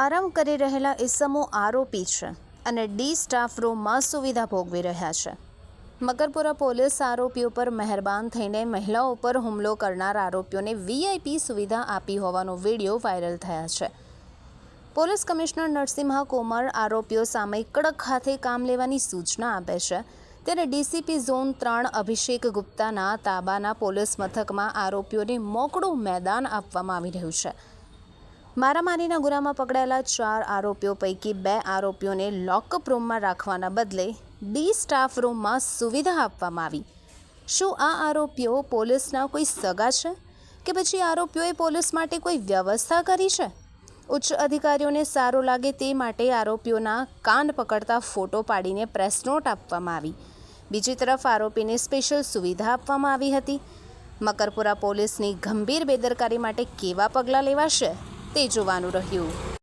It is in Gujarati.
આરામ કરી રહેલા ઇસમો આરોપી છે અને ડી સ્ટાફ રૂમમાં સુવિધા ભોગવી રહ્યા છે. મકરપુરા પોલીસ આરોપીઓ પર મહેરબાન થઈને મહિલાઓ પર હુમલો કરનાર આરોપીઓને વીઆઈપી સુવિધા આપી હોવાનો વીડિયો વાયરલ થયા છે. પોલીસ કમિશનર નરસિંહા કુમાર આરોપીઓ સામે કડક હાથે કામ લેવાની સૂચના આપે છે. ત્યારે ડીસીપી ઝોન ત્રણ અભિષેક ગુપ્તાના તાબાના પોલીસ મથકમાં આરોપીઓને મોકળું મેદાન આપવામાં આવી રહ્યું છે. મારામારીના ગુનામાં પકડાયેલા ચાર આરોપીઓ પૈકી બે આરોપીઓને લોકઅપ રૂમમાં રાખવાના બદલે ડી સ્ટાફ રૂમમાં સુવિધા આપવામાં આવી. શું આ આરોપીઓ પોલીસના કોઈ સગા છે? કે પછી આરોપીઓએ પોલીસ માટે કોઈ વ્યવસ્થા કરી છે? ઉચ્ચ અધિકારીઓને સારું લાગે તે માટે આરોપીઓના કાન પકડતા ફોટો પાડીને પ્રેસ નોટ આપવામાં આવી. બીજી તરફ આરોપીને સ્પેશિયલ સુવિધા આપવામાં આવી હતી. મકરપુરા પોલીસની ગંભીર બેદરકારી માટે કેવા પગલાં લેવાશે? તે જોવાનું રહ્યું.